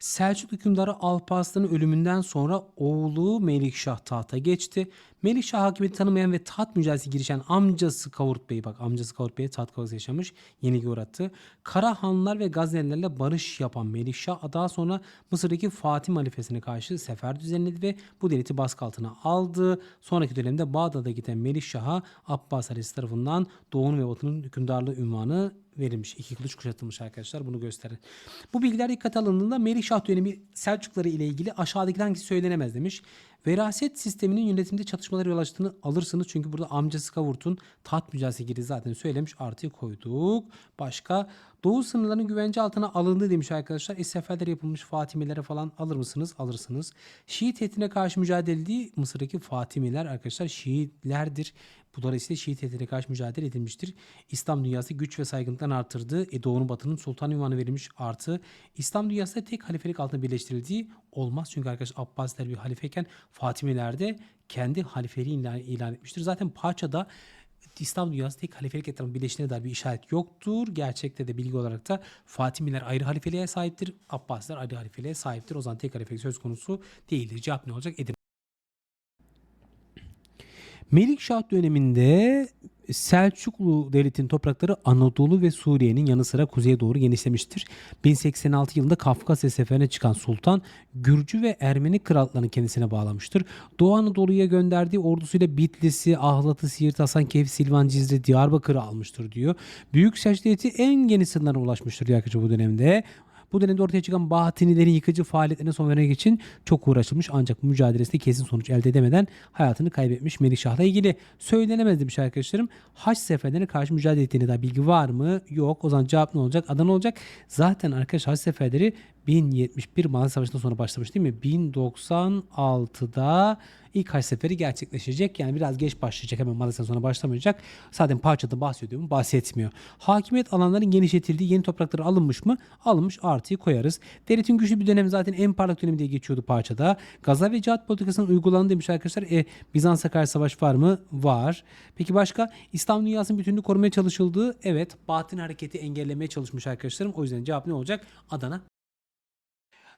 Selçuklu hükümdarı Alparslan'ın ölümünden sonra oğlu Melikşah tahta geçti. Melikşah hakimiyeti tanımayan ve taht mücadelesi girişen amcası Kavurt Bey bak amcası Kavurt Bey taht kavgası yaşamış. Yenilgi uğrattı. Karahanlılar ve Gaznelilerle barış yapan Melikşah daha sonra Mısır'daki Fatih halifesine karşı sefer düzenledi ve bu devleti baskı altına aldı. Sonraki dönemde Bağdat'a giden Melikşah'a Abbas Aleyhisselam tarafından Doğu'nun ve Batı'nın hükümdarlığı ünvanı verilmiş. İki kılıç kuşatılmış arkadaşlar bunu gösterir. Bu bilgiler dikkate alındığında Melikşah dönemi Selçukları ile ilgili aşağıdakilerden hangisi söylenemez demiş. Veraset sisteminin yönetimde çatışmalara yol açtığını alırsınız. Çünkü burada amcası Kavurt'un taht mücadelesi girdi zaten söylemiş. Artıyı koyduk. Başka Doğu sınırlarının güvence altına alındı demiş arkadaşlar. E yapılmış Fatimilere falan alır mısınız? Alırsınız. Şii tehditine karşı mücadele edildiği Mısır'daki Fatimiler arkadaşlar Şiilerdir. Bu dolayısıyla Şii tehditine karşı mücadele edilmiştir. İslam dünyası güç ve saygınlıktan artırdı. E Doğu'nun batının sultan ünvanı verilmiş artı. İslam dünyasında tek halifelik altında birleştirildiği olmaz. Çünkü arkadaşlar Abbasiler bir halifeyken Fatimiler de kendi halifeliğini ilan, ilan etmiştir. Zaten parçada İslam dünyası tek halifelik etrafında birleştiğine dair bir işaret yoktur. Gerçekte de bilgi olarak da Fatimiler ayrı halifeliğe sahiptir. Abbasiler ayrı halifeliğe sahiptir. O zaman tek halifelik söz konusu değildir. Cevap ne olacak? Edirne. Melikşah döneminde Selçuklu devletinin toprakları Anadolu ve Suriye'nin yanı sıra kuzeye doğru genişlemiştir. 1086 yılında Kafkasya seferine çıkan sultan Gürcü ve Ermeni krallıklarını kendisine bağlamıştır. Doğu Anadolu'ya gönderdiği ordusuyla Bitlis'i, Ahlat'ı, Siirt, Hasankeyf, Silvan, Cizre, Diyarbakır'ı almıştır diyor. Büyük Selçuk Devleti en geniş sınırlara ulaşmıştır yaklaşık bu dönemde. Bu dönemde ortaya çıkan Bahatinilerin yıkıcı faaliyetlerine son vermek için çok uğraşılmış ancak mücadelesinde kesin sonuç elde edemeden hayatını kaybetmiş Melikşah'la ilgili söylenemez demiş arkadaşlarım. Haç seferlerine karşı mücadele ettiğine dair bilgi var mı? Yok. O zaman cevap ne olacak? Adana olacak. Zaten arkadaşlar Haç seferleri 1071 Malazgirt Savaşı'ndan sonra başlamış değil mi? 1096'da ilk Haç seferi gerçekleşecek. Yani biraz geç başlayacak. Hemen Malazya'dan sonra başlamayacak. Zaten parçada bahsediyor mu? Bahsetmiyor. Hakimiyet alanların genişletildiği yeni toprakları alınmış mı? Alınmış artıyı koyarız. Devletin güçlü bir dönemi zaten en parlak dönemi diye geçiyordu parçada. Gaza ve cihat politikasının uygulandığı demiş arkadaşlar. E, Bizans'a karşı savaş var mı? Var. Peki başka? İslam dünyasının bütünlüğünü korumaya çalışıldığı evet. Batın hareketi engellemeye çalışmış arkadaşlarım. O yüzden cevap ne olacak? Adana.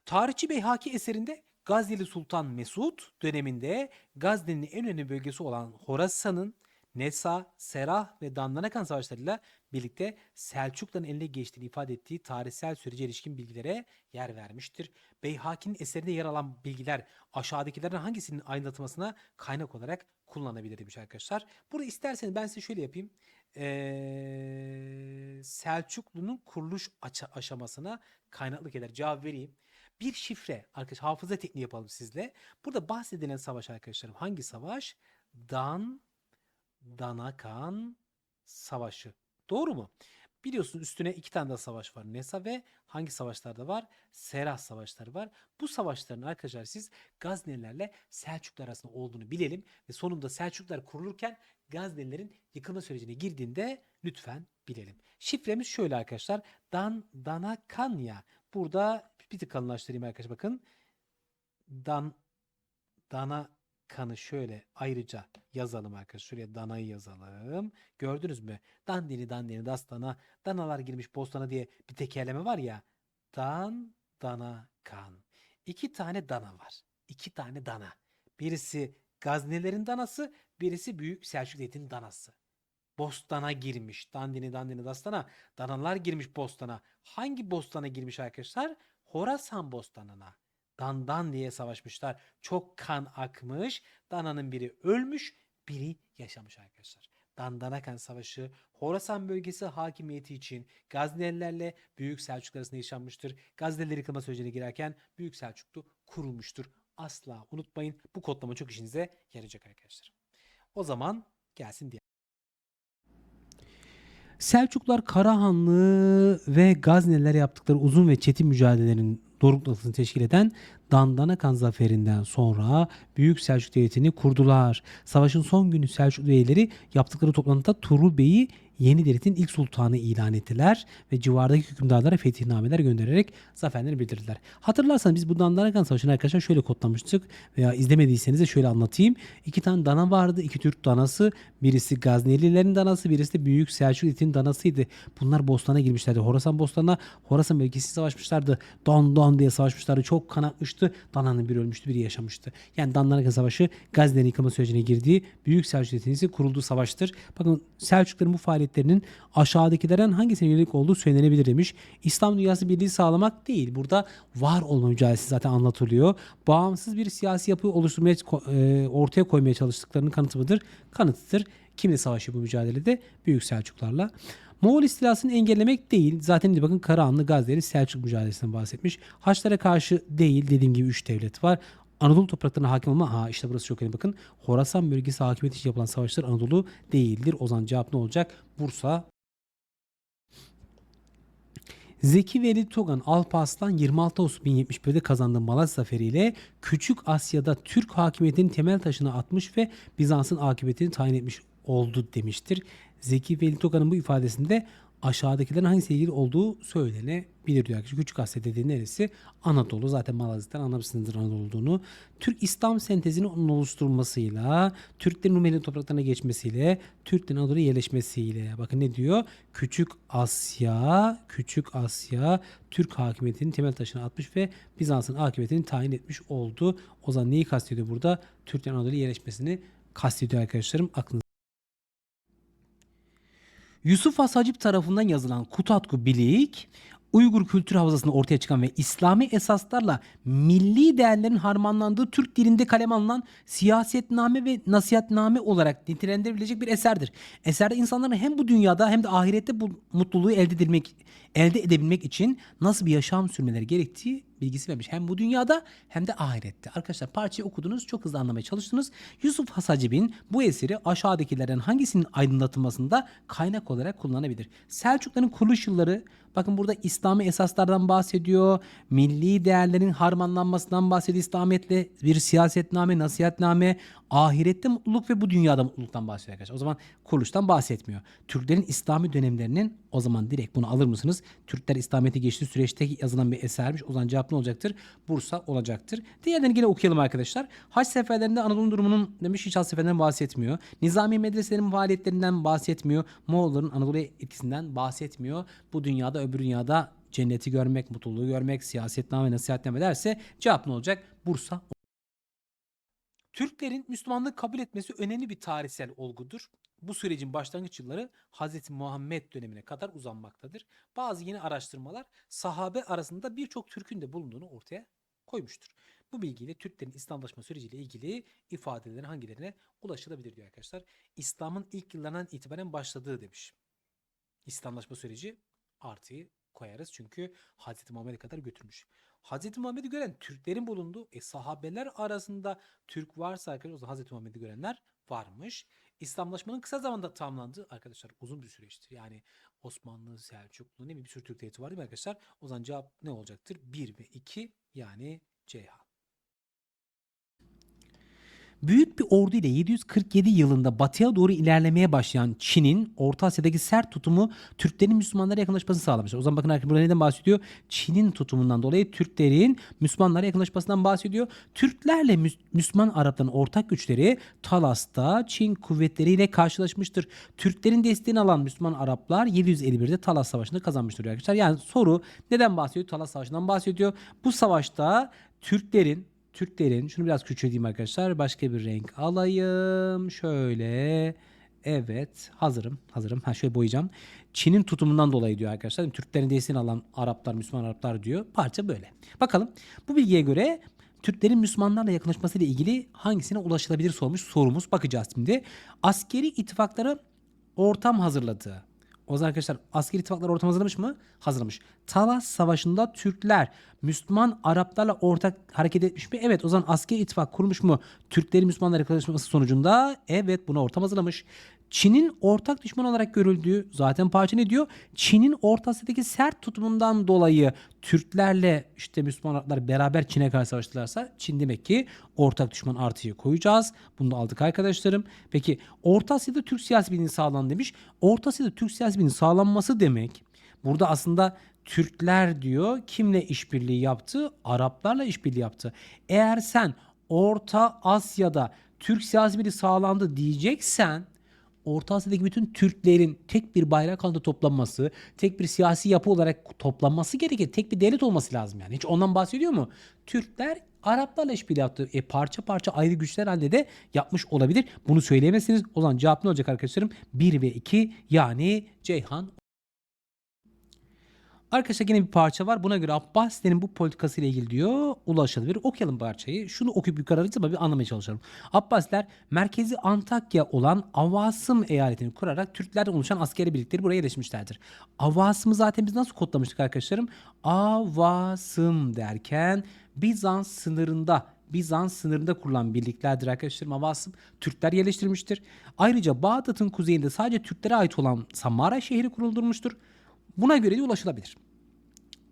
Tarihçi Beyhaki eserinde Gazneli Sultan Mesud döneminde Gazne'nin en önemli bölgesi olan Horasan'ın Nesa, Serah ve Dandanakan savaşlarıyla birlikte Selçukluların eline geçtiğini ifade ettiği tarihsel sürece ilişkin bilgilere yer vermiştir. Beyhaki'nin eserinde yer alan bilgiler aşağıdakilerin hangisinin aydınlatmasına kaynak olarak kullanılabilir arkadaşlar. Burada isterseniz ben size şöyle yapayım. Ee, Selçuklu'nun kuruluş aşamasına kaynaklık eder. Cevap vereyim. Bir şifre arkadaş hafıza tekniği yapalım sizle. Burada bahsedilen savaş arkadaşlarım hangi savaş? Dan Danakan Savaşı. Doğru mu? Biliyorsunuz üstüne iki tane daha savaş var. Nesa ve hangi savaşlarda var? Serah savaşları var. Bu savaşların arkadaşlar siz Gaznelilerle Selçuklar arasında olduğunu bilelim. Ve sonunda Selçuklar kurulurken Gaznelilerin yıkılma sürecine girdiğinde lütfen bilelim. Şifremiz şöyle arkadaşlar. Dan Danakanya. Burada bir tık kalınlaştırayım arkadaşlar bakın. Dan Dana kanı şöyle ayrıca yazalım arkadaşlar. Şuraya danayı yazalım. Gördünüz mü? Dandini dandini dastana. Danalar girmiş bostana diye bir tekerleme var ya. Dan dana kan. İki tane dana var. İki tane dana. Birisi Gaznelerin danası, birisi Büyük Selçuk Devleti'nin danası. Bostana girmiş. Dandini dandini dastana. Danalar girmiş bostana. Hangi bostana girmiş arkadaşlar? Horasan bostanına. Dandan diye savaşmışlar. Çok kan akmış. Dananın biri ölmüş, biri yaşamış arkadaşlar. Dandanakan Savaşı Horasan bölgesi hakimiyeti için Gaznelilerle Büyük Selçuklar arasında yaşanmıştır. Gazneliler yıkılma sürecine girerken Büyük Selçuklu kurulmuştur. Asla unutmayın. Bu kodlama çok işinize yarayacak arkadaşlar. O zaman gelsin diye. Selçuklar Karahanlı ve Gazneliler yaptıkları uzun ve çetin mücadelelerinin doruk noktasını teşkil eden Dandanakan zaferinden sonra Büyük Selçuk Devleti'ni kurdular. Savaşın son günü Selçuk beyleri yaptıkları toplantıda Tuğrul Bey'i yeni devletin ilk sultanı ilan ettiler ve civardaki hükümdarlara fetihnameler göndererek zaferlerini bildirdiler. Hatırlarsanız biz bu Dandanakan Savaşı'nı arkadaşlar şöyle kodlamıştık veya izlemediyseniz de şöyle anlatayım. İki tane dana vardı. iki Türk danası Birisi Gaznelilerin danası, birisi de Büyük Selçuklu'nun danasıydı. Bunlar Bostan'a girmişlerdi. Horasan Bostan'a, Horasan bölgesi savaşmışlardı. Don Don diye savaşmışlardı. Çok kan akmıştı. Dana'nın biri ölmüştü, biri yaşamıştı. Yani Danlarika Savaşı Gazze'nin yıkılma sürecine girdiği Büyük Selçuklu Devleti'nin kurulduğu savaştır. Bakın Selçukluların bu faaliyetlerinin aşağıdakilerden hangisine yönelik olduğu söylenebilir demiş. İslam dünyası birliği sağlamak değil. Burada var olma mücadelesi zaten anlatılıyor. Bağımsız bir siyasi yapı oluşturmaya e, ortaya koymaya çalıştıklarının kanıtı mıdır? Kanıtıdır. Kimle savaşı bu mücadelede? Büyük Selçuklarla. Moğol istilasını engellemek değil. Zaten bakın Karahanlı Gazneli Selçuk mücadelesinden bahsetmiş. Haçlara karşı değil dediğim gibi 3 devlet var. Anadolu topraklarına hakim olma. Ha işte burası çok önemli bakın. Horasan bölgesi hakimiyeti için yapılan savaşlar Anadolu değildir. O zaman cevap ne olacak? Bursa Zeki Veli Togan Alparslan 26 Ağustos 1071'de kazandığı Malaz Zaferi ile Küçük Asya'da Türk hakimiyetinin temel taşını atmış ve Bizans'ın akıbetini tayin etmiş oldu demiştir. Zeki Veli Togan'ın bu ifadesinde aşağıdakilerin hangisiyle ilgili olduğu söylenebilir diyor. arkadaşlar. Küçük Asya dediği neresi? Anadolu. Zaten Malazgirt'ten anlamışsınızdır Anadolu olduğunu. Türk İslam sentezini onun oluşturmasıyla, Türklerin Rumeli topraklarına geçmesiyle, Türklerin Anadolu'ya yerleşmesiyle. Bakın ne diyor? Küçük Asya, Küçük Asya Türk hakimiyetinin temel taşını atmış ve Bizans'ın akıbetini tayin etmiş oldu. O zaman neyi kastediyor burada? Türklerin Anadolu'ya yerleşmesini kastediyor arkadaşlarım. Aklınızda Yusuf Has Hacip tarafından yazılan Kutatku Bilik, Uygur kültür havzasında ortaya çıkan ve İslami esaslarla milli değerlerin harmanlandığı Türk dilinde kalem alınan siyasetname ve nasihatname olarak nitelendirilebilecek bir eserdir. Eserde insanların hem bu dünyada hem de ahirette bu mutluluğu elde edilmek elde edebilmek için nasıl bir yaşam sürmeleri gerektiği bilgisi vermiş. Hem bu dünyada hem de ahirette. Arkadaşlar parçayı okudunuz. Çok hızlı anlamaya çalıştınız. Yusuf Hasacib'in bu eseri aşağıdakilerden hangisinin aydınlatılmasında kaynak olarak kullanabilir? Selçukların kuruluş yılları bakın burada İslami esaslardan bahsediyor. Milli değerlerin harmanlanmasından bahsediyor İslamiyetle bir siyasetname, nasihatname, ahirette mutluluk ve bu dünyada mutluluktan bahsediyor arkadaşlar. O zaman kuruluştan bahsetmiyor. Türklerin İslami dönemlerinin o zaman direkt bunu alır mısınız? Türkler İslamiyet'e geçtiği süreçte yazılan bir esermiş. O zaman cevap ne olacaktır? Bursa olacaktır. Diğerlerini yine okuyalım arkadaşlar. Haç seferlerinde Anadolu durumunun demiş hiç haç seferlerinden bahsetmiyor. Nizami medreselerin faaliyetlerinden bahsetmiyor. Moğolların Anadolu'ya etkisinden bahsetmiyor. Bu dünyada öbür dünyada cenneti görmek, mutluluğu görmek, siyasetname, nasihatname derse cevap ne olacak? Bursa Türklerin Müslümanlığı kabul etmesi önemli bir tarihsel olgudur. Bu sürecin başlangıç yılları Hz. Muhammed dönemine kadar uzanmaktadır. Bazı yeni araştırmalar sahabe arasında birçok Türk'ün de bulunduğunu ortaya koymuştur. Bu bilgiyle Türklerin İslamlaşma süreciyle ilgili ifadelerin hangilerine ulaşılabilir diyor arkadaşlar. İslam'ın ilk yıllarından itibaren başladığı demiş. İslamlaşma süreci artıyı koyarız çünkü Hz. Muhammed'e kadar götürmüş. Hz. Muhammed'i gören Türklerin bulunduğu e, sahabeler arasında Türk varsa arkadaşlar o zaman Hz. Muhammed'i görenler varmış. İslamlaşmanın kısa zamanda tamamlandığı arkadaşlar uzun bir süreçtir. Yani Osmanlı, Selçuklu ne bir sürü Türk devleti var değil mi arkadaşlar? O zaman cevap ne olacaktır? 1 ve 2 yani Ceyhan. Büyük bir ordu ile 747 yılında batıya doğru ilerlemeye başlayan Çin'in Orta Asya'daki sert tutumu Türklerin Müslümanlara yakınlaşmasını sağlamıştır. O zaman bakın arkadaşlar burada neden bahsediyor? Çin'in tutumundan dolayı Türklerin Müslümanlara yakınlaşmasından bahsediyor. Türklerle Müs- Müslüman Arapların ortak güçleri Talas'ta Çin kuvvetleriyle karşılaşmıştır. Türklerin desteğini alan Müslüman Araplar 751'de Talas Savaşı'nda kazanmıştır arkadaşlar. Yani soru neden bahsediyor? Talas Savaşı'ndan bahsediyor. Bu savaşta Türklerin Türklerin şunu biraz küçülteyim arkadaşlar. Başka bir renk alayım. Şöyle. Evet. Hazırım. Hazırım. Ha şöyle boyayacağım. Çin'in tutumundan dolayı diyor arkadaşlar. Türklerin desteğini alan Araplar, Müslüman Araplar diyor. Parça böyle. Bakalım. Bu bilgiye göre Türklerin Müslümanlarla yakınlaşması ile ilgili hangisine ulaşılabilir sormuş sorumuz. Bakacağız şimdi. Askeri ittifaklara ortam hazırladığı. O zaman arkadaşlar askeri ittifaklar ortam hazırlamış mı? Hazırlamış. Talas Savaşı'nda Türkler Müslüman Araplarla ortak hareket etmiş mi? Evet o zaman askeri ittifak kurmuş mu? Türklerin Müslümanlarla yakınlaşması sonucunda evet buna ortam hazırlamış. Çin'in ortak düşman olarak görüldüğü zaten parça ne diyor? Çin'in Orta sert tutumundan dolayı Türklerle işte Müslüman Araplar beraber Çin'e karşı savaştılarsa Çin demek ki ortak düşman artıyı koyacağız. Bunu da aldık arkadaşlarım. Peki Orta Asya'da Türk siyasi bilinin sağlan demiş. Orta Asya'da Türk siyasi bilinin sağlanması demek burada aslında Türkler diyor kimle işbirliği yaptı? Araplarla işbirliği yaptı. Eğer sen Orta Asya'da Türk siyasi birliği sağlandı diyeceksen Orta Asya'daki bütün Türklerin tek bir bayrak altında toplanması, tek bir siyasi yapı olarak toplanması gerekir. Tek bir devlet olması lazım yani. Hiç ondan bahsediyor mu? Türkler Araplarla işbirliği yaptı. E parça parça ayrı güçler halde de yapmış olabilir. Bunu söyleyemezsiniz. O zaman cevap ne olacak arkadaşlarım? 1 ve 2 yani Ceyhan Arkadaşlar yine bir parça var. Buna göre Abbasilerin bu politikası ile ilgili diyor ulaşılabilir. Okuyalım parçayı. Şunu okuyup yukarı alacağız ama bir anlamaya çalışalım. Abbasiler merkezi Antakya olan Avasım eyaletini kurarak Türklerden oluşan askeri birlikleri buraya yerleşmişlerdir. Avasımı zaten biz nasıl kodlamıştık arkadaşlarım? Avasım derken Bizans sınırında Bizans sınırında kurulan birliklerdir arkadaşlarım. Avasım Türkler yerleştirmiştir. Ayrıca Bağdat'ın kuzeyinde sadece Türklere ait olan Samara şehri kuruldurmuştur. Buna göre de ulaşılabilir.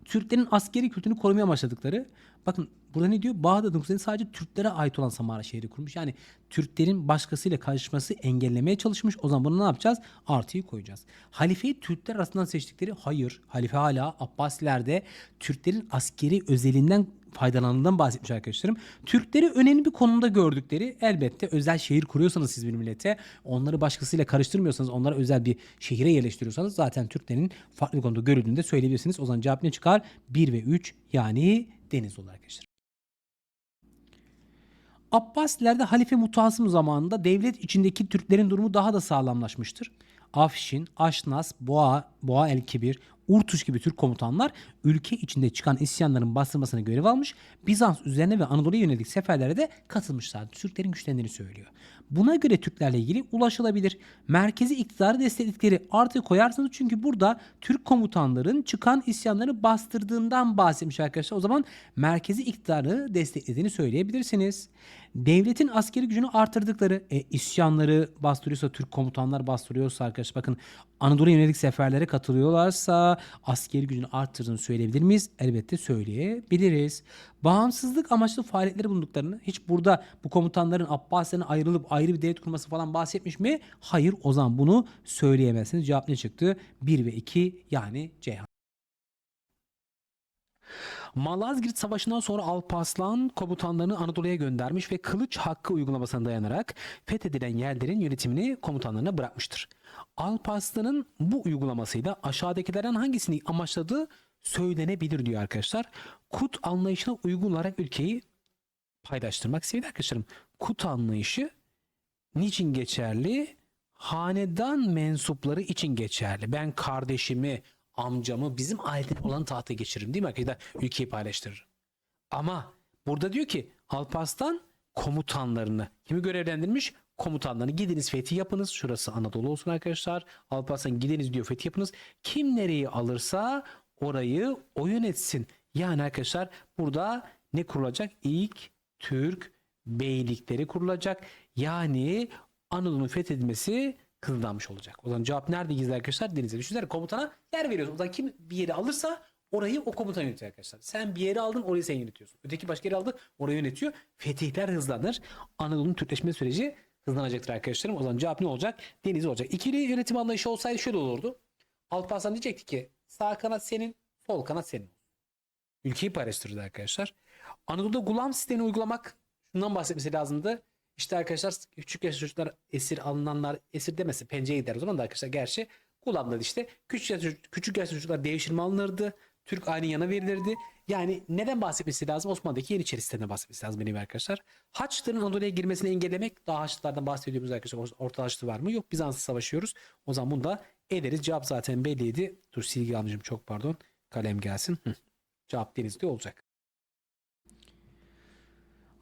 Türklerin askeri kültürünü korumaya başladıkları bakın burada ne diyor? Bağdat'ın kuzeyinde sadece Türklere ait olan Samara şehri kurmuş. Yani Türklerin başkasıyla karışması engellemeye çalışmış. O zaman bunu ne yapacağız? Artıyı koyacağız. Halifeyi Türkler arasından seçtikleri hayır. Halife hala Abbasilerde Türklerin askeri özelinden faydalandığından bahsetmiş arkadaşlarım. Türkleri önemli bir konumda gördükleri elbette özel şehir kuruyorsanız siz bir millete onları başkasıyla karıştırmıyorsanız onlara özel bir şehire yerleştiriyorsanız zaten Türklerin farklı bir konuda görüldüğünü de söyleyebilirsiniz. O zaman cevap ne çıkar? 1 ve 3 yani deniz olur arkadaşlar. Abbasilerde Halife Mutasım zamanında devlet içindeki Türklerin durumu daha da sağlamlaşmıştır. Afşin, Aşnas, Boğa, Boğa el Kibir, Urtuş gibi Türk komutanlar ülke içinde çıkan isyanların bastırmasına görev almış. Bizans üzerine ve Anadolu'ya yönelik seferlere de katılmışlardı. Türklerin güçlendiğini söylüyor. Buna göre Türklerle ilgili ulaşılabilir. Merkezi iktidarı destekledikleri artı koyarsınız çünkü burada Türk komutanların çıkan isyanları bastırdığından bahsetmiş arkadaşlar. O zaman merkezi iktidarı desteklediğini söyleyebilirsiniz. Devletin askeri gücünü artırdıkları e, isyanları bastırıyorsa Türk komutanlar bastırıyorsa arkadaşlar bakın Anadolu'ya yönelik seferlere katılıyorlarsa askeri gücünü arttırdığını söyleyebilir miyiz? Elbette söyleyebiliriz. Bağımsızlık amaçlı faaliyetleri bulunduklarını hiç burada bu komutanların Abbasilerin ayrılıp ayrı bir devlet kurması falan bahsetmiş mi? Hayır o zaman bunu söyleyemezsiniz. Cevap ne çıktı? 1 ve 2 yani Ceyhan. Malazgirt Savaşı'ndan sonra Alparslan komutanlarını Anadolu'ya göndermiş ve kılıç hakkı uygulamasına dayanarak fethedilen yerlerin yönetimini komutanlarına bırakmıştır. Alparslan'ın bu uygulamasıyla aşağıdakilerden hangisini amaçladığı söylenebilir diyor arkadaşlar. Kut anlayışına uygun olarak ülkeyi paylaştırmak sevgili arkadaşlarım. Kut anlayışı niçin geçerli? Hanedan mensupları için geçerli. Ben kardeşimi, amcamı bizim aileden olan tahta geçiririm değil mi arkadaşlar? Ülkeyi paylaştırırım. Ama burada diyor ki Alparslan komutanlarını kimi görevlendirmiş? Komutanlarını gidiniz fethi yapınız. Şurası Anadolu olsun arkadaşlar. Alparslan gidiniz diyor fethi yapınız. Kim nereyi alırsa orayı o yönetsin. Yani arkadaşlar burada ne kurulacak? İlk Türk beylikleri kurulacak. Yani Anadolu'nun fethedilmesi kızıldanmış olacak. O zaman cevap nerede gizli arkadaşlar? Denizde. Düşünsene komutana yer veriyorsun. O zaman kim bir yeri alırsa orayı o komutan yönetiyor arkadaşlar. Sen bir yeri aldın orayı sen yönetiyorsun. Öteki başka yeri aldı orayı yönetiyor. Fetihler hızlanır. Anadolu'nun Türkleşme süreci hızlanacaktır arkadaşlarım. O zaman cevap ne olacak? Deniz olacak. İkili yönetim anlayışı olsaydı şöyle olurdu. Alparslan diyecekti ki sağ kanat senin, sol kanat senin. Ülkeyi paylaştırırdı arkadaşlar. Anadolu'da gulam sistemini uygulamak şundan bahsetmesi lazımdı. İşte arkadaşlar küçük yaş çocuklar esir alınanlar esir demesi pencereye gider o zaman da arkadaşlar gerçi gulamlar işte küçük yaş, küçük yaş çocuklar devşirme alınırdı. Türk aynı yana verilirdi. Yani neden bahsetmesi lazım? Osmanlı'daki Yeniçeri sisteminden bahsetmesi lazım benim arkadaşlar. Haçlıların Anadolu'ya girmesini engellemek. Daha Haçlılardan bahsediyoruz arkadaşlar. Orta Haçlı var mı? Yok. Bizans'la savaşıyoruz. O zaman bunu da ederiz. Cevap zaten belliydi. Dur silgi almışım çok pardon. Kalem gelsin. Hı. Cevap denizde olacak.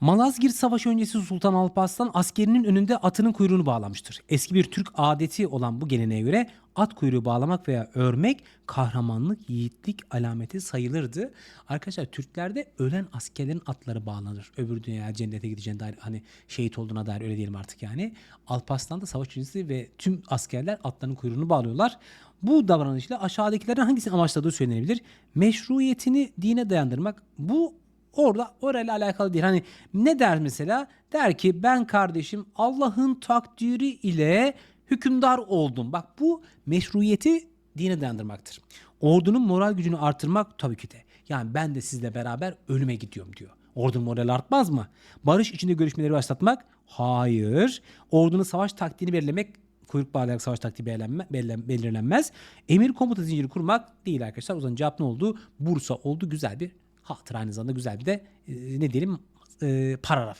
Malazgirt Savaşı öncesi Sultan Alparslan askerinin önünde atının kuyruğunu bağlamıştır. Eski bir Türk adeti olan bu geleneğe göre at kuyruğu bağlamak veya örmek kahramanlık, yiğitlik alameti sayılırdı. Arkadaşlar Türklerde ölen askerlerin atları bağlanır. Öbür dünyaya cennete gideceğine dair hani şehit olduğuna dair öyle diyelim artık yani. Alparslan da savaş öncesi ve tüm askerler atların kuyruğunu bağlıyorlar. Bu davranışla aşağıdakilerin hangisini amaçladığı söylenebilir. Meşruiyetini dine dayandırmak. Bu orada orayla alakalı değil. Hani ne der mesela? Der ki ben kardeşim Allah'ın takdiri ile hükümdar oldum. Bak bu meşruiyeti dine dayandırmaktır. Ordunun moral gücünü artırmak tabii ki de. Yani ben de sizle beraber ölüme gidiyorum diyor. Ordunun morali artmaz mı? Barış içinde görüşmeleri başlatmak? Hayır. Ordunun savaş taktiğini belirlemek kuyruk bağlayarak savaş taktiği belirlenme, belirlen- belirlenmez. Emir komuta zinciri kurmak değil arkadaşlar. O zaman cevap ne oldu? Bursa oldu. Güzel bir hatıra aynı zamanda güzel bir de e, ne diyelim e, paragraf.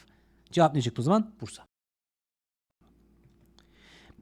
Cevap ne çıktı o zaman? Bursa.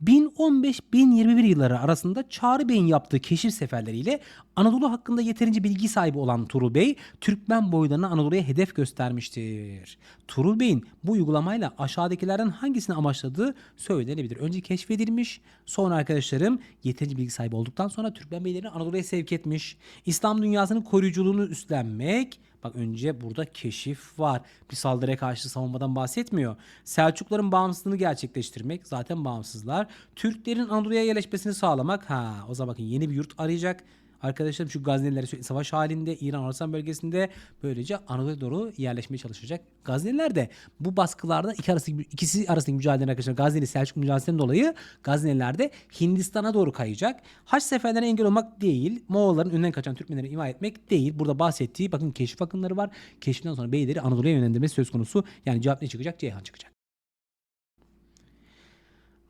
1015-1021 yılları arasında Çağrı Bey'in yaptığı keşif seferleriyle Anadolu hakkında yeterince bilgi sahibi olan Turul Bey, Türkmen boylarını Anadolu'ya hedef göstermiştir. Turul Bey'in bu uygulamayla aşağıdakilerden hangisini amaçladığı söylenebilir. Önce keşfedilmiş, sonra arkadaşlarım yeterince bilgi sahibi olduktan sonra Türkmen beylerini Anadolu'ya sevk etmiş. İslam dünyasının koruyuculuğunu üstlenmek, Önce burada keşif var. Bir saldırıya karşı savunmadan bahsetmiyor. Selçukluların bağımsızlığını gerçekleştirmek. Zaten bağımsızlar. Türklerin Anadolu'ya yerleşmesini sağlamak. Ha o zaman bakın yeni bir yurt arayacak. Arkadaşlarım şu Gazneliler savaş halinde İran Horasan bölgesinde böylece Anadolu'ya doğru yerleşmeye çalışacak. Gazneliler de bu baskılarda iki arası, ikisi arasındaki mücadele arkadaşlar Gazneli Selçuk mücadelesinden dolayı Gazneliler de Hindistan'a doğru kayacak. Haç seferlerine engel olmak değil, Moğolların önünden kaçan Türkmenleri ima etmek değil. Burada bahsettiği bakın keşif akınları var. Keşiften sonra beyleri Anadolu'ya yönlendirmesi söz konusu. Yani cevap ne çıkacak? Ceyhan çıkacak.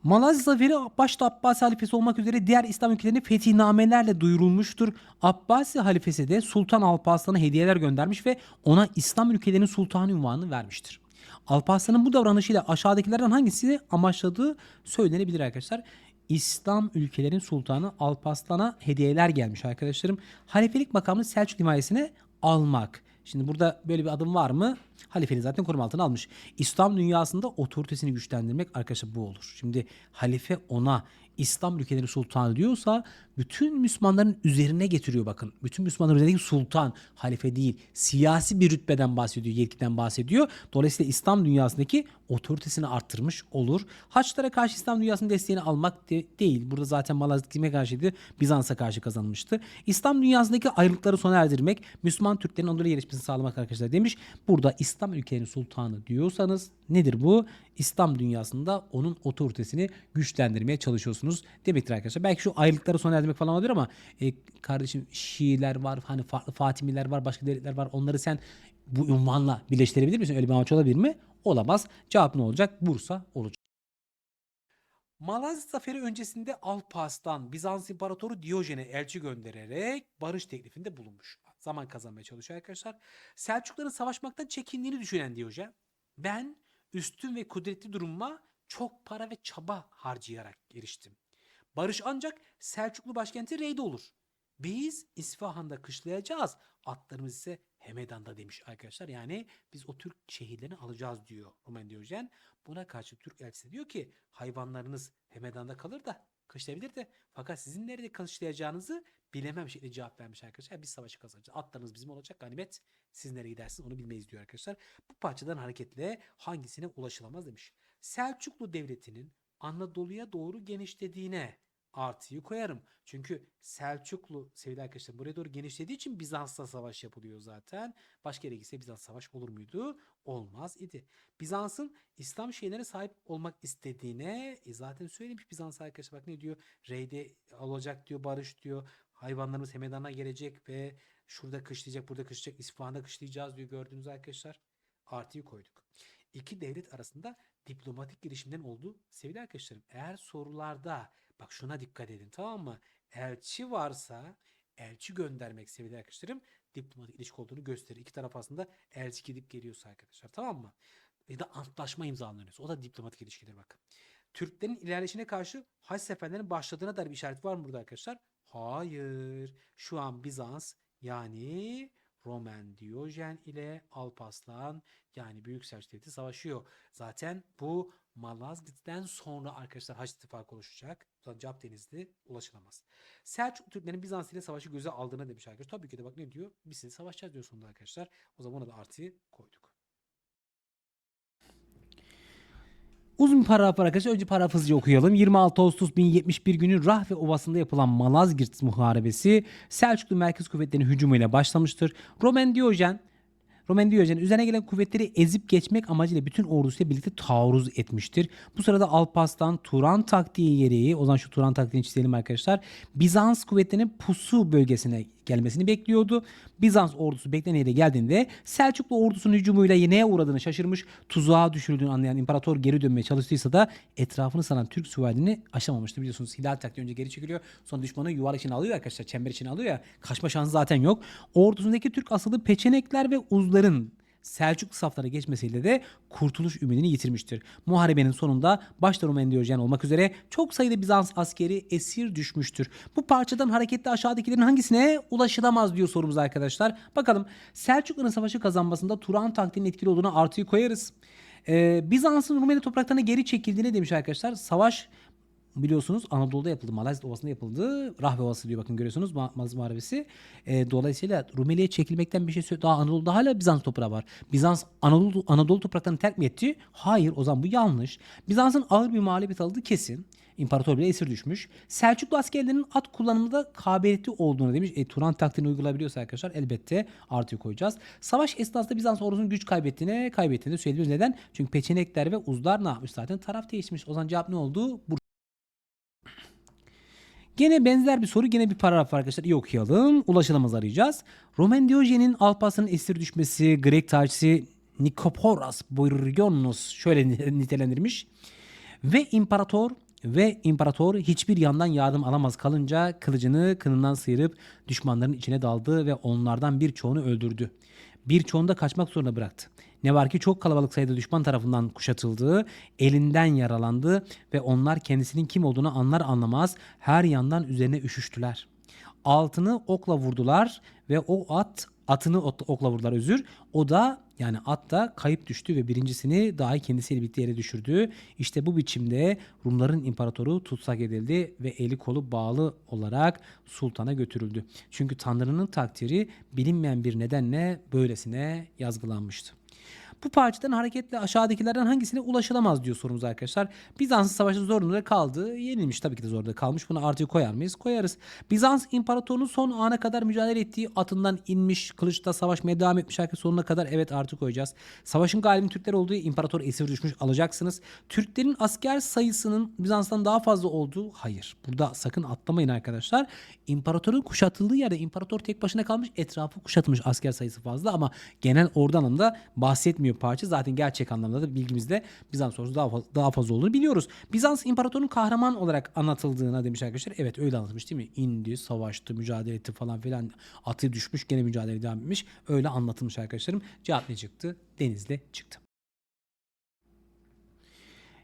Malazya zaferi başta Abbasi halifesi olmak üzere diğer İslam ülkelerine fetihnamelerle duyurulmuştur. Abbasi halifesi de Sultan Alparslan'a hediyeler göndermiş ve ona İslam ülkelerinin sultanı unvanını vermiştir. Alparslan'ın bu davranışıyla aşağıdakilerden hangisi amaçladığı söylenebilir arkadaşlar. İslam ülkelerin sultanı Alparslan'a hediyeler gelmiş arkadaşlarım. Halifelik makamını Selçuk himayesine almak. Şimdi burada böyle bir adım var mı? Halifenin zaten koruma altına almış. İslam dünyasında otoritesini güçlendirmek arkadaşlar bu olur. Şimdi halife ona İslam ülkeleri sultanı diyorsa bütün Müslümanların üzerine getiriyor bakın. Bütün Müslümanların üzerindeki sultan, halife değil. Siyasi bir rütbeden bahsediyor, yetkiden bahsediyor. Dolayısıyla İslam dünyasındaki otoritesini arttırmış olur. Haçlara karşı İslam dünyasının desteğini almak de- değil. Burada zaten Malazgirt kime karşıydı? Bizans'a karşı kazanmıştı. İslam dünyasındaki ayrılıkları sona erdirmek, Müslüman Türklerin Anadolu'ya yerleşmesini sağlamak arkadaşlar demiş. Burada İslam ülkelerinin sultanı diyorsanız nedir bu? İslam dünyasında onun otoritesini güçlendirmeye çalışıyorsunuz demektir arkadaşlar. Belki şu ayrılıkları sona erdirmek falan olabilir ama e, kardeşim Şiiler var, hani farklı Fatimiler var, başka devletler var. Onları sen bu unvanla birleştirebilir misin? Öyle bir amaç olabilir mi? Olamaz. Cevap ne olacak? Bursa olacak. Malazgirt Zaferi öncesinde Alparslan Bizans İmparatoru Diyojen'e elçi göndererek barış teklifinde bulunmuş. Zaman kazanmaya çalışıyor arkadaşlar. Selçukluların savaşmaktan çekindiğini düşünen Diyojen, ben üstün ve kudretli durumuma çok para ve çaba harcayarak eriştim. Barış ancak Selçuklu başkenti Rey'de olur. Biz İsfahan'da kışlayacağız. Atlarımız ise Hemedan'da demiş arkadaşlar. Yani biz o Türk şehirlerini alacağız diyor Roman Diyojen. Buna karşı Türk elçisi diyor ki hayvanlarınız Hemedan'da kalır da kışlayabilir de fakat sizin nerede kışlayacağınızı bilemem şeklinde cevap vermiş arkadaşlar. Biz savaşı kazanacağız. Atlarınız bizim olacak ganimet. Siz nereye gidersiniz onu bilmeyiz diyor arkadaşlar. Bu parçadan hareketle hangisine ulaşılamaz demiş. Selçuklu Devleti'nin Anadolu'ya doğru genişlediğine artıyı koyarım. Çünkü Selçuklu sevgili arkadaşlar buraya doğru genişlediği için Bizans'la savaş yapılıyor zaten. Başka yere gitse Bizans savaş olur muydu? Olmaz idi. Bizans'ın İslam şeylerine sahip olmak istediğine e zaten söylemiş Bizans arkadaşlar bak ne diyor? Rey'de olacak diyor barış diyor. Hayvanlarımız Hemedan'a gelecek ve şurada kışlayacak burada kışlayacak İsfahan'da kışlayacağız diyor gördüğünüz arkadaşlar. Artıyı koyduk. İki devlet arasında diplomatik girişimlerin olduğu sevgili arkadaşlarım. Eğer sorularda bak şuna dikkat edin tamam mı? Elçi varsa elçi göndermek sevgili arkadaşlarım diplomatik ilişki olduğunu gösterir. İki taraf aslında elçi gidip geliyorsa arkadaşlar tamam mı? Ya da antlaşma imzalanıyorsa o da diplomatik ilişkidir bakın. Türklerin ilerleyişine karşı Haç seferlerinin başladığına dair bir işaret var mı burada arkadaşlar? Hayır. Şu an Bizans yani Roman Diyojen ile Alparslan yani Büyük Selçuk Devleti savaşıyor. Zaten bu Malazgirt'ten sonra arkadaşlar Haç ittifakı oluşacak. Cap Denizli ulaşılamaz. Selçuk Türklerin Bizans ile savaşı göze aldığını demiş arkadaşlar. Tabii ki de bak ne diyor? Biz sizinle savaşacağız diyor sonunda arkadaşlar. O zaman ona da artıyı koyduk. Uzun paragraf var arkadaşlar. Önce paragrafı hızlıca okuyalım. 26 Ağustos 1071 günü Rahve Ovası'nda yapılan Malazgirt Muharebesi Selçuklu merkez kuvvetlerinin hücumuyla başlamıştır. Roman Diyojen Roman Diyojen üzerine gelen kuvvetleri ezip geçmek amacıyla bütün ordusuyla birlikte taarruz etmiştir. Bu sırada Alparslan Turan taktiği gereği o zaman şu Turan taktiğini çizelim arkadaşlar. Bizans kuvvetlerinin pusu bölgesine gelmesini bekliyordu. Bizans ordusu beklenen yere geldiğinde Selçuklu ordusunun hücumuyla neye uğradığını şaşırmış, tuzağa düşürüldüğünü anlayan imparator geri dönmeye çalıştıysa da etrafını saran Türk süvarini aşamamıştı. Biliyorsunuz Hilal taktiği önce geri çekiliyor. Sonra düşmanı yuvarlak içine alıyor arkadaşlar. Çember içine alıyor ya. Kaçma şansı zaten yok. Ordusundaki Türk asılı peçenekler ve uzların Selçuklu saflara geçmesiyle de kurtuluş ümidini yitirmiştir. Muharebenin sonunda başta Roman Diyojen olmak üzere çok sayıda Bizans askeri esir düşmüştür. Bu parçadan hareketle aşağıdakilerin hangisine ulaşılamaz diyor sorumuz arkadaşlar. Bakalım Selçukluların savaşı kazanmasında Turan taktiğinin etkili olduğunu artıyı koyarız. Ee, Bizans'ın Rumeli topraklarına geri çekildiğini demiş arkadaşlar. Savaş biliyorsunuz Anadolu'da yapıldı. Malazgirt Ovası'nda yapıldı. Rahve Ovası diyor bakın görüyorsunuz Ma- Malaz Muharebesi. Ee, dolayısıyla Rumeli'ye çekilmekten bir şey. Daha Anadolu'da hala Bizans toprağı var. Bizans Anadolu, Anadolu topraklarını terk mi etti? Hayır o zaman bu yanlış. Bizans'ın ağır bir mağlubiyet aldığı kesin. İmparator bile esir düşmüş. Selçuklu askerlerinin at kullanımında kabiliyetli olduğunu demiş. E, Turan taktiğini uygulayabiliyorsa arkadaşlar elbette artı koyacağız. Savaş esnasında Bizans ordusunun güç kaybettiğine kaybettiğini söyleyebiliriz. Neden? Çünkü peçenekler ve uzlar ne yapmış zaten? Taraf değişmiş. O zaman cevap ne oldu? Bu Gene benzer bir soru, gene bir paragraf arkadaşlar. İyi okuyalım. Ulaşılamaz arayacağız. Roman Diyojen'in Alparslan'ın esir düşmesi, Grek tarihçisi Nikoporas Bourgonos şöyle nitelendirmiş. Ve imparator ve imparator hiçbir yandan yardım alamaz kalınca kılıcını kınından sıyırıp düşmanların içine daldı ve onlardan birçoğunu öldürdü. Birçoğunu da kaçmak zorunda bıraktı. Ne var ki çok kalabalık sayıda düşman tarafından kuşatıldı, elinden yaralandı ve onlar kendisinin kim olduğunu anlar anlamaz her yandan üzerine üşüştüler. Altını okla vurdular ve o at atını okla vurdular özür. O da yani at da kayıp düştü ve birincisini dahi kendisiyle birlikte yere düşürdü. İşte bu biçimde Rumların imparatoru tutsak edildi ve eli kolu bağlı olarak sultana götürüldü. Çünkü Tanrı'nın takdiri bilinmeyen bir nedenle böylesine yazgılanmıştı. Bu parçadan hareketle aşağıdakilerden hangisine ulaşılamaz diyor sorumuz arkadaşlar. Bizans'ın savaşı zor durumda kaldı. Yenilmiş tabii ki de zor durumda kalmış. Bunu artıya koyar mıyız? Koyarız. Bizans imparatorunun son ana kadar mücadele ettiği atından inmiş, kılıçla savaşmaya devam etmiş herkes sonuna kadar evet artı koyacağız. Savaşın galibinin Türkler olduğu imparator esir düşmüş alacaksınız. Türklerin asker sayısının Bizans'tan daha fazla olduğu hayır. Burada sakın atlamayın arkadaşlar. İmparatorun kuşatıldığı yerde imparator tek başına kalmış etrafı kuşatılmış asker sayısı fazla ama genel ordu anlamda bahsetmiyor parça. Zaten gerçek anlamda da bilgimizde Bizans ordusu daha, fazla, daha fazla olduğunu biliyoruz. Bizans imparatorunun kahraman olarak anlatıldığına demiş arkadaşlar. Evet öyle anlatmış değil mi? İndi, savaştı, mücadele etti falan filan. Atı düşmüş gene mücadele devam etmiş. Öyle anlatılmış arkadaşlarım. Cevap ne çıktı? Denizli çıktı.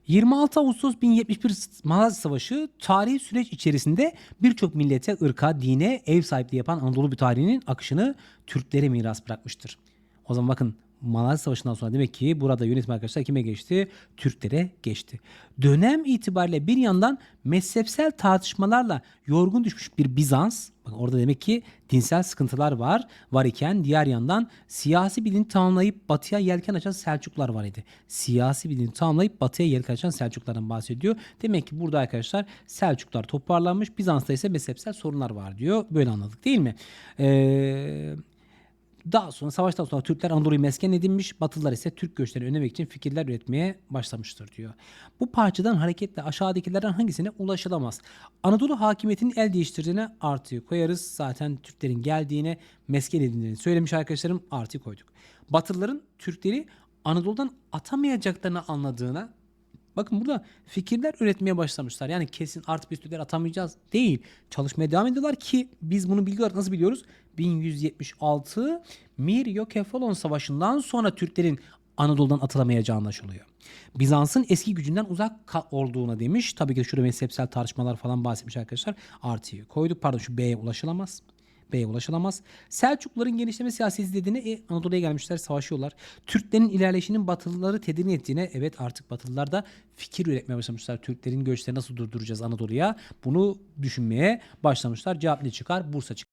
26 Ağustos 1071 Malazgirt Savaşı tarihi süreç içerisinde birçok millete, ırka, dine ev sahipliği yapan Anadolu bir tarihinin akışını Türklere miras bırakmıştır. O zaman bakın Malazgirt Savaşı'ndan sonra demek ki burada yönetim arkadaşlar kime geçti? Türklere geçti. Dönem itibariyle bir yandan mezhepsel tartışmalarla yorgun düşmüş bir Bizans, bakın orada demek ki dinsel sıkıntılar var, var iken diğer yandan siyasi bilini tamamlayıp batıya yelken açan Selçuklular var idi. Siyasi bilini tamamlayıp batıya yelken açan Selçuklulardan bahsediyor. Demek ki burada arkadaşlar Selçuklular toparlanmış, Bizans'ta ise mezhepsel sorunlar var diyor. Böyle anladık değil mi? Eee daha sonra savaştan sonra Türkler Anadolu'yu mesken edinmiş, Batılılar ise Türk göçlerini önlemek için fikirler üretmeye başlamıştır diyor. Bu parçadan hareketle aşağıdakilerden hangisine ulaşılamaz? Anadolu hakimiyetinin el değiştirdiğine artıyı koyarız. Zaten Türklerin geldiğine, mesken edindiğini söylemiş arkadaşlarım artıyı koyduk. Batılıların Türkleri Anadolu'dan atamayacaklarını anladığına Bakın burada fikirler üretmeye başlamışlar. Yani kesin artık biz Türkler atamayacağız değil. Çalışmaya devam ediyorlar ki biz bunu bilgi olarak nasıl biliyoruz? 1176 Miryokefalon Savaşı'ndan sonra Türklerin Anadolu'dan atılamayacağı anlaşılıyor. Bizans'ın eski gücünden uzak olduğuna demiş. Tabii ki şurada mezhepsel tartışmalar falan bahsetmiş arkadaşlar. Artıyı koyduk. Pardon şu B'ye ulaşılamaz. B'ye ulaşılamaz. Selçukluların genişleme siyaseti dediğine e, Anadolu'ya gelmişler savaşıyorlar. Türklerin ilerleyişinin Batılıları tedirgin ettiğine evet artık Batılılar da fikir üretmeye başlamışlar. Türklerin göçlerini nasıl durduracağız Anadolu'ya bunu düşünmeye başlamışlar. Cevap ne çıkar? Bursa çıkar.